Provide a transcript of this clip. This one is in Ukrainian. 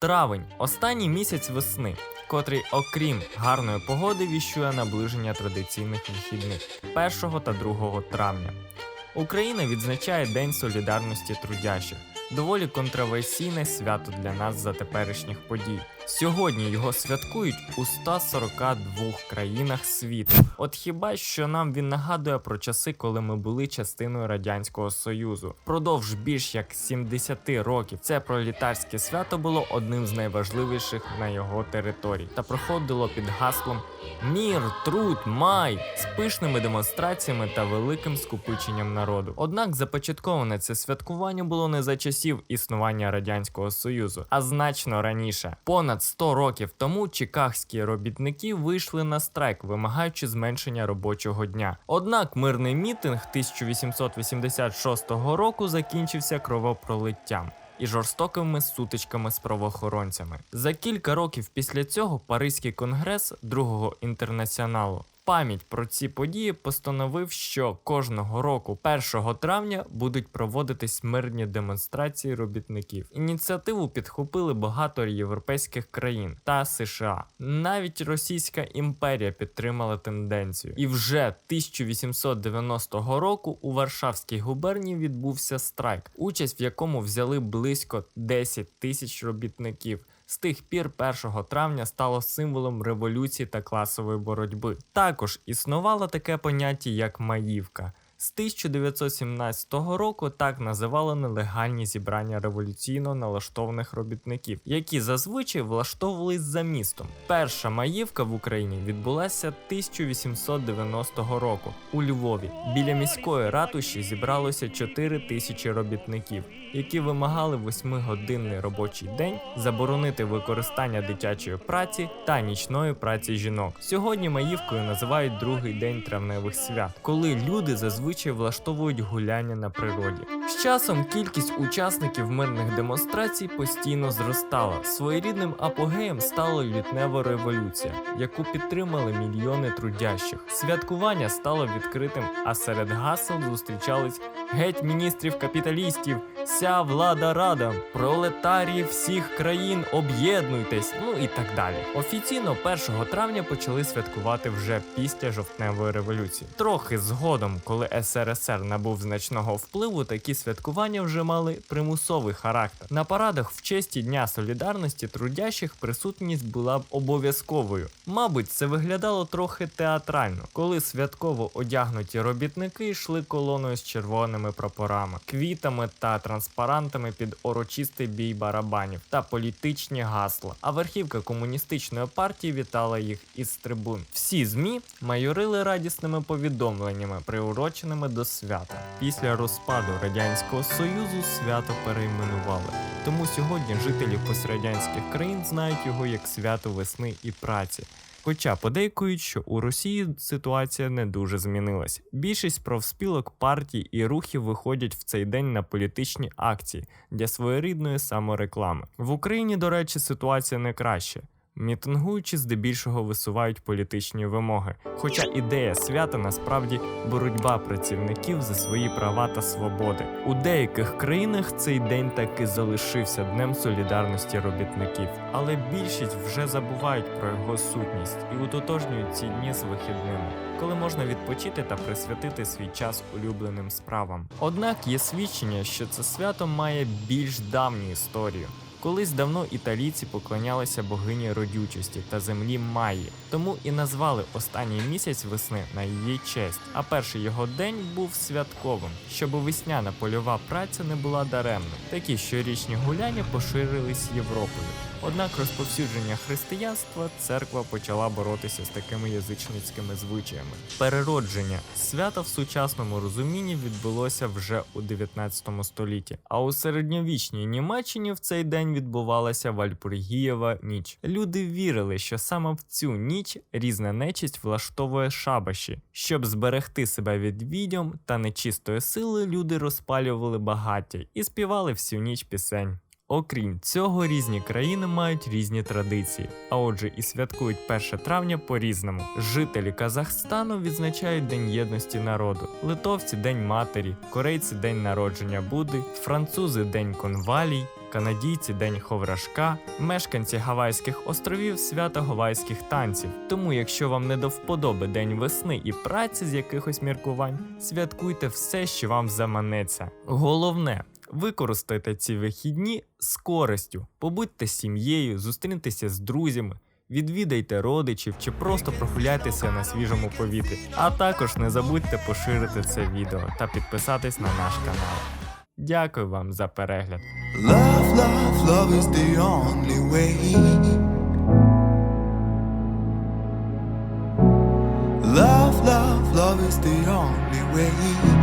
Травень останній місяць весни, котрий, окрім гарної погоди, віщує наближення традиційних вихідних 1 та 2 травня. Україна відзначає День солідарності трудящих, доволі контроверсійне свято для нас за теперішніх подій. Сьогодні його святкують у 142 країнах світу. От хіба що нам він нагадує про часи, коли ми були частиною радянського союзу. Продовж більш як 70 років це пролітарське свято було одним з найважливіших на його території та проходило під гаслом Мір, труд, май з пишними демонстраціями та великим скупиченням народу. Однак започатковане це святкування було не за часів існування радянського союзу, а значно раніше. Понад 100 років тому чикагські робітники вийшли на страйк, вимагаючи зменшення робочого дня. Однак мирний мітинг 1886 року закінчився кровопролиттям. І жорстокими сутичками з правоохоронцями. За кілька років після цього Паризький конгрес другого інтернаціоналу пам'ять про ці події постановив, що кожного року, 1 травня, будуть проводитись мирні демонстрації робітників. Ініціативу підхопили багато європейських країн та США. Навіть Російська імперія підтримала тенденцію. І вже 1890 року у Варшавській губернії відбувся страйк, участь в якому взяли близько 10 тисяч робітників. З тих пір 1 травня стало символом революції та класової боротьби. Також існувало таке поняття як маївка. З 1917 року так називали нелегальні зібрання революційно налаштованих робітників, які зазвичай влаштовувались за містом. Перша маївка в Україні відбулася 1890 року у Львові. Біля міської ратуші зібралося 4 тисячі робітників, які вимагали 8-годинний робочий день, заборонити використання дитячої праці та нічної праці жінок. Сьогодні маївкою називають другий день травневих свят, коли люди зазвичай влаштовують гуляння на природі. З часом кількість учасників мирних демонстрацій постійно зростала. Своєрідним апогеєм стала лютнева революція, яку підтримали мільйони трудящих. Святкування стало відкритим, а серед гасел зустрічались геть міністрів капіталістів, ся влада рада, пролетарії всіх країн, об'єднуйтесь, ну і так далі. Офіційно 1 травня почали святкувати вже після жовтневої революції. Трохи згодом, коли СРСР набув значного впливу, такі святкування вже мали примусовий характер. На парадах в честі Дня солідарності трудящих присутність була б обов'язковою. Мабуть, це виглядало трохи театрально, коли святково одягнуті робітники йшли колоною з червоними прапорами, квітами та транспарантами під урочистий бій барабанів та політичні гасла. А верхівка комуністичної партії вітала їх із трибун. Всі змі майорили радісними повідомленнями, приуроченими до свята. Після розпаду радянського союзу свято перейменували. Тому сьогодні жителі пострадянських країн знають його як свято весни і праці. Хоча подейкують, що у Росії ситуація не дуже змінилась. Більшість профспілок, партій і рухів виходять в цей день на політичні акції для своєрідної самореклами. В Україні, до речі, ситуація не краще. Мітингуючи здебільшого висувають політичні вимоги. Хоча ідея свята насправді боротьба працівників за свої права та свободи. У деяких країнах цей день таки залишився днем солідарності робітників, але більшість вже забувають про його сутність і утотожнюють ці дні з вихідними, коли можна відпочити та присвятити свій час улюбленим справам. Однак є свідчення, що це свято має більш давню історію. Колись давно італійці поклонялися богині родючості та землі Майї, тому і назвали останній місяць весни на її честь. А перший його день був святковим, щоб весняна польова праця не була даремною. Такі щорічні гуляння поширились Європою. Однак розповсюдження християнства церква почала боротися з такими язичницькими звичаями. Переродження свята в сучасному розумінні відбулося вже у 19 столітті, а у середньовічній Німеччині в цей день відбувалася Вальпургієва ніч. Люди вірили, що саме в цю ніч різна нечисть влаштовує шабаші. Щоб зберегти себе від відьом та нечистої сили, люди розпалювали багаття і співали всю ніч пісень. Окрім цього, різні країни мають різні традиції, а отже, і святкують 1 травня по-різному. Жителі Казахстану відзначають День єдності народу, литовці День матері, корейці День народження Будди, французи День конвалій, канадійці День Ховрашка, мешканці Гавайських островів свято гавайських танців. Тому, якщо вам не до вподоби День весни і праці з якихось міркувань, святкуйте все, що вам заманеться. Головне. Використайте ці вихідні з користю, побудьте з сім'єю, зустріньтеся з друзями, відвідайте родичів чи просто прогуляйтеся на свіжому повітрі. А також не забудьте поширити це відео та підписатись на наш канал. Дякую вам за перегляд. Love, love, love is the only way. Love, love, love is the only way.